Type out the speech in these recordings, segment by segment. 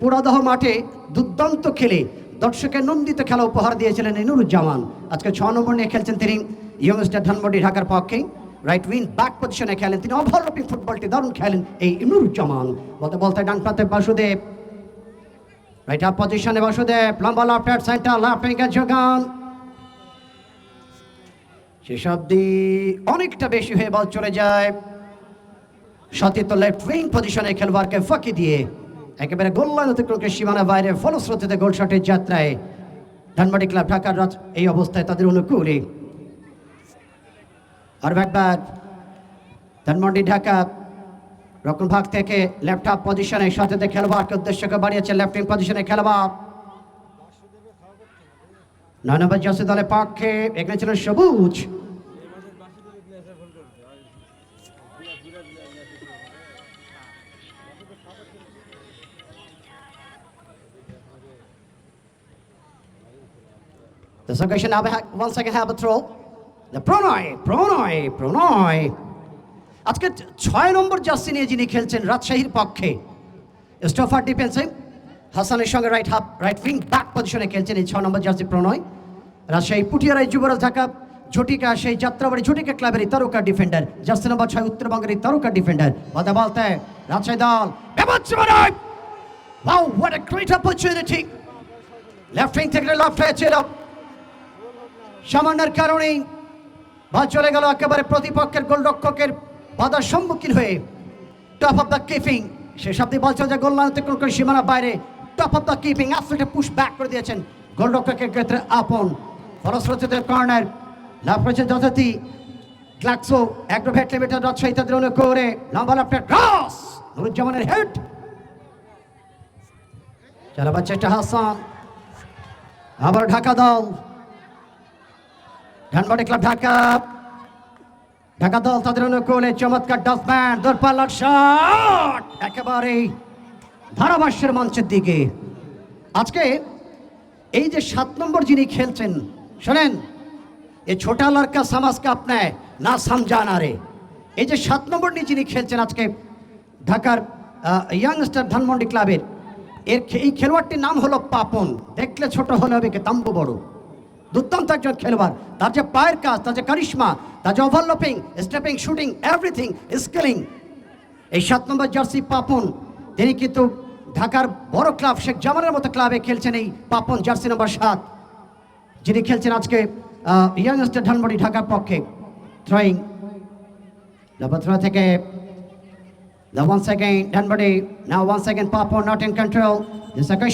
পোড়াদহ মাঠে দুর্দান্ত খেলে দর্শকের নন্দিত খেলা উপহার দিয়েছিলেন নুরুজ্জামান আজকে ছ নম্বর নিয়ে খেলছেন তিনি ইয়ংস্টার ধানমন্ডি ঢাকার পক্ষে। রাইট উইন ব্যাক পজিশনে খেলেন তিনি। ওভারলপিং ফুটবলটি দারুণ খেলেন এই নুরুজ্জামান বলতে বলতে ডান প্রান্তে বাসুদেব। রাইট আপ পজিশনে বাসুদেব। লম্বা লেফট সেন্টার লেফট উইঙ্গে যোগান। সেসব দিয়ে অনেকটা বেশি হয়ে বল চলে যায়। সতীর্থ লেফট উইং পজিশনে খেলোয়াড়কে ফাঁকি দিয়ে একেবারে গোল লাইন অতিক্রম করে সীমানা বাইরে ফলশ্রুতিতে গোল শটের যাত্রায় ধানবাড়ি ক্লাব ঢাকার রাজ এই অবস্থায় তাদের অনুকূলে। আর একবার, ধানমন্ডি ঢাকা রকম ভাগ থেকে হাফ পজিশনে সাথে খেলোয়াড়কে উদ্দেশ্যকে বাড়িয়েছে লেফট পজিশনে খেলোয়াড়। নয় নম্বর জার্সি দলের পক্ষে এখানে ছিল সবুজ। The Sargation now ha- once again have a throw. The প্রণয় প্রণয় প্রণয় আজকে ছয় নম্বর জার্সি নিয়ে যিনি খেলছেন রাজশাহীর পক্ষে স্টফার ডিফেন্সে হাসানের সঙ্গে right half right wing back পজিশনে খেলছেন এই ছ নম্বর জার্সি প্রণয় রাজশাহী পুটিয়ারাই যুবরাজ ঢাকা ঝটিকা সেই যাত্রাবাড়ি ঝটিকা ক্লাবের তারকা ডিফেন্ডার জার্সি নম্বর ছয় উত্তরবঙ্গের এই তারকা ডিফেন্ডার বলতে বলতে রাজশাহী দল Wow, what a great opportunity! Left wing থেকে লেফট হয়েছিল। সামান্যের কারণেই বা চলে গেল একেবারে প্রতিপক্ষের গোলরক্ষকের বাধার সম্মুখীন হয়ে। টপ অফ দ্য কিপিং সে শব্দে বলছে যে গোল অতিক্রম করে সীমানা বাইরে। টপ অফ দ্য কিপিং অ্যাথলেটে পুশ ব্যাক করে দিয়েছেন গোলরক্ষকের ক্ষেত্রে আপন। ফলশ্রুতিতে কর্নার লাভ করেছে যথাতি গ্লাক্সো অ্যাগ্রোভেট লিমিটেড রাজশাহী তাদের করে। লম্বা লাফটের ক্রস নুরুজ্জামানের হেড চালাবার চেষ্টা হাসান। আবার ঢাকা দল। ধানবাড়ি ক্লাব ঢাকা। ঢাকা দল তাদের অনুকূলে চমৎকার ডসম্যান দূরপাল্লার শট। একেবারে ধারাভাষ্যের মঞ্চের দিকে। আজকে এই যে সাত নম্বর যিনি খেলছেন, শোনেন, এ ছোটা লড়কা সমাজকে আপনার না সমঝানা রে এই যে সাত নম্বর নিয়ে যিনি খেলছেন আজকে ঢাকার ইয়াংস্টার ধানমন্ডি ক্লাবের, এর এই খেলোয়াড়টির নাম হলো পাপন। দেখলে ছোট হলে হবে কে দাম্ব বড়। দুর্দান্ত একজন খেলোয়াড় তার যে পায়ের কাজ তার যে কারিশমা তার যে overlapping stepping shooting everything skilling এই সাত নম্বর জার্সি পাপন তিনি কিন্তু ঢাকার বড় ক্লাব শেখ জামানের মতো ক্লাবে খেলছেন এই পাপন জার্সি নম্বর সাত যিনি খেলছেন আজকে ইয়াংস্টার ধানবাড়ি ঢাকার পক্ষে থ্রোয়িং থেকে The once again, Dunbody. Now once again, Papa not in control. The second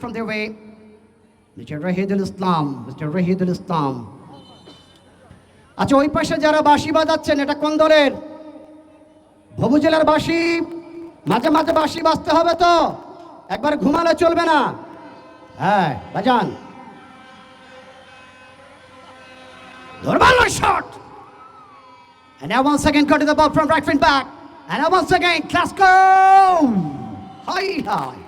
from their way. Mr. Rahidul Islam, Mr. Rahidul Islam. আচ্ছা ওই পাশে যারা বাঁশি বাজাচ্ছেন এটা কোন দলের ভবু জেলার বাঁশি মাঝে মাঝে বাঁশি বাজতে হবে তো একবার ঘুমালে চলবে না হ্যাঁ বাজান Normal shot. And now once again, got to the ball from right wing back. And now once again, Glasgow! High, high.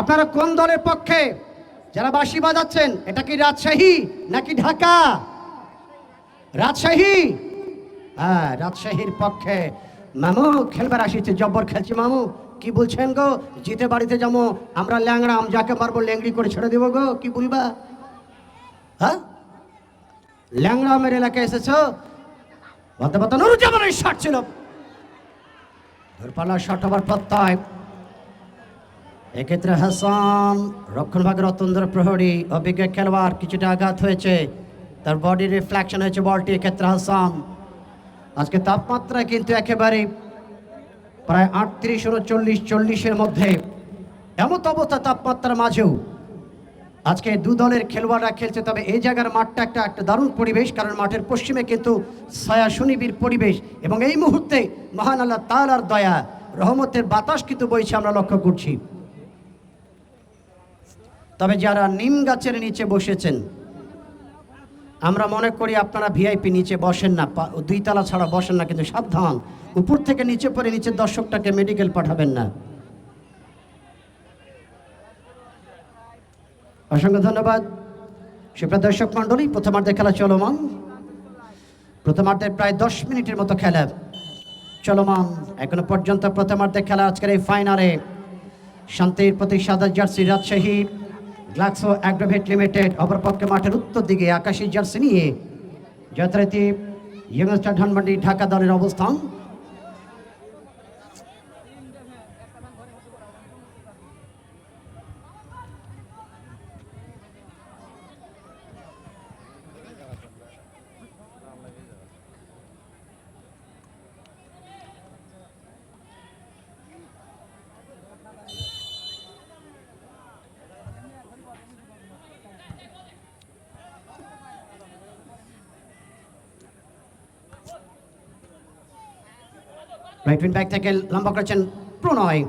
আপনারা কোন দলের পক্ষে যারা বাঁশি বাজাচ্ছেন? এটা কি রাজশাহী নাকি ঢাকা? রাজশাহী? হ্যাঁ রাজশাহীর পক্ষে। মামু, খেলবার আসিছে, জব্বর খেলছি মামু। কি বলছেন গো? জিতে বাড়িতে যাব, আমরা ল্যাংড়াম যাকে মারবো, ল্যাংড়ি করে ছেড়ে দেবো গো, কি বলবা? হ্যাঁ? ল্যাংড়া আমার এলাকায় এসেছ? বলতে নুরুজ্জামানের শট ছিল। দূরপাল্লা শট হবার প্রত্যয়। এক্ষেত্রে হাসান রক্ষণ ভাগের অত্যন্ত প্রহরী, অভিজ্ঞ খেলোয়াড়, কিছুটা আঘাত হয়েছে। তার বডি রিফ্লেকশন হয়েছে বলটি। এক্ষেত্রে হাসান, আজকে তাপমাত্রা কিন্তু একেবারে প্রায় আটত্রিশ উনচল্লিশ চল্লিশের মধ্যে। এমন অবস্থা তাপমাত্রার মাঝেও। আজকে দু দলের খেলোয়াড়রা খেলছে, তবে এই জায়গার মাঠটা একটা একটা দারুণ পরিবেশ, কারণ মাঠের পশ্চিমে কিন্তু ছায়া সুনিবির পরিবেশ। এবং এই মুহূর্তে মহান আল্লাহ তালার দয়া, রহমতের বাতাস কিন্তু বইছে, আমরা লক্ষ্য করছি। তবে যারা নিম গাছের নিচে বসেছেন, আমরা মনে করি আপনারা ভিআইপি নিচে বসেন না দুই তলা ছাড়া বসেন না, কিন্তু সাবধান। উপর থেকে নিচে পড়ে নিচের দর্শকটাকে মেডিকেল পাঠাবেন না। অসংখ্য ধন্যবাদ। সুপ্রিয় দর্শক মণ্ডলী প্রথমার্ধে খেলা চলমান। প্রথমার্ধের প্রায় দশ মিনিটের মতো খেলা। চলমান। এখনও পর্যন্ত প্রথমার্ধে খেলা আজকের এই ফাইনালে শান্তির প্রতি সাদা jersey Rajshahi. Glaxo Agrovet limited অপরপক্ষে মাঠের উত্তর দিকে আকাশী জার্সি নিয়ে যথারীতি ইয়ংস্টার ধানমান্ডি ঢাকা দলের অবস্থান। রাইট উইন ব্যাক থেকে লম্বা করেছেন প্রণয়।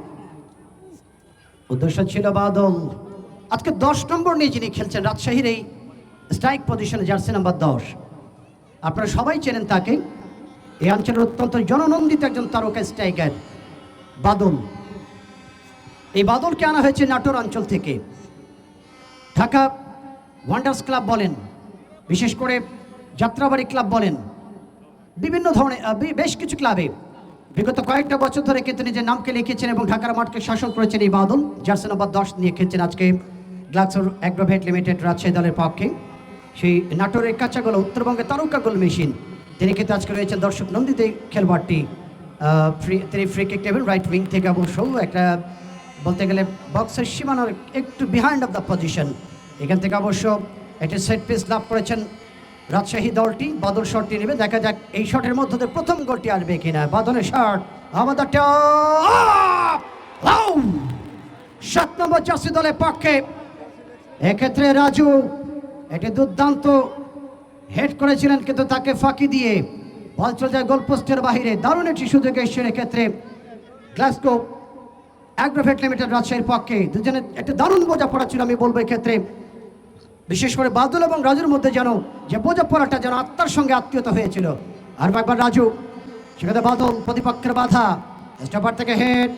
উদ্দেশ্য ছিল বাদল। আজকে দশ নম্বর নিয়ে যিনি খেলছেন রাজশাহীর এই স্ট্রাইক পজিশনে জার্সি নাম্বার দশ। আপনারা সবাই চেনেন তাকে। এই অঞ্চলের অত্যন্ত জননন্দিত একজন তারকা স্ট্রাইকার বাদল। এই বাদলকে আনা হয়েছে নাটোর অঞ্চল থেকে। ঢাকা ওয়ান্ডার্স ক্লাব বলেন, বিশেষ করে যাত্রাবাড়ি ক্লাব বলেন। বিভিন্ন ধরনের বেশ কিছু ক্লাবে বিগত কয়েকটা বছর ধরে কিন্তু নিজের নামকে লিখেছেন এবং ঢাকার মাঠকে শাসন করেছেন এই বাদল জার্সি নম্বর দশ নিয়ে খেলছেন আজকে গ্লাক্সোর অ্যাগ্রোভেট লিমিটেড রাজশাহী দলের পক্ষে। সেই নাটোরের কাঁচাগোলা উত্তরবঙ্গের তারকা গোল মেশিন তিনি কিন্তু আজকে রয়েছেন দর্শক নন্দিত আহ, ফ্রি তিনি free kick table right wing থেকে অবশ্য একটা বলতে গেলে বক্সের সীমানার একটু বিহাইন্ড অফ দ্য পজিশন এখান থেকে অবশ্য একটা সেট পিস লাভ করেছেন রাজশাহী দলটি বাদল শটটি নেবে। দেখা যাক এই শটের মধ্যে প্রথম গোলটি আসবে কিনা। বাদলের শট আমাদের সাত নম্বর জার্সি দলের পক্ষে। এক্ষেত্রে রাজু, এটি দুর্দান্ত। হেড করেছিলেন কিন্তু তাকে ফাঁকি দিয়ে। বল চলে যায় গোলপোস্টের বাহিরে দারুণ একটি সুযোগ এসেছে এক্ষেত্রে গ্লাসগো। অ্যাগ্রোভেট লিমিটেড রাজশাহীর পক্ষে। দুজনের একটা দারুণ বোঝাপড়া ছিল, আমি বলব এক্ষেত্রে। বিশেষ করে বাদল এবং রাজুর মধ্যে যেন যে বোঝাপড়াটা যেন আত্মার সঙ্গে আত্মীয়তা হয়েছিল। আর একবার রাজু, সেখানে বাদল প্রতিপক্ষের বাধা, স্টপার থেকে হেড।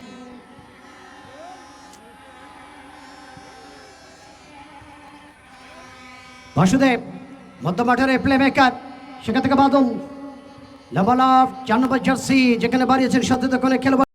বাসুদেব মধ্যমাঠের প্লে মেকার সেখান থেকে বাদল, লম্বা লাভ চার নম্বর জার্সি যেখানে বাড়িয়েছেন সদ্য দোকানে খেলোয়াড়।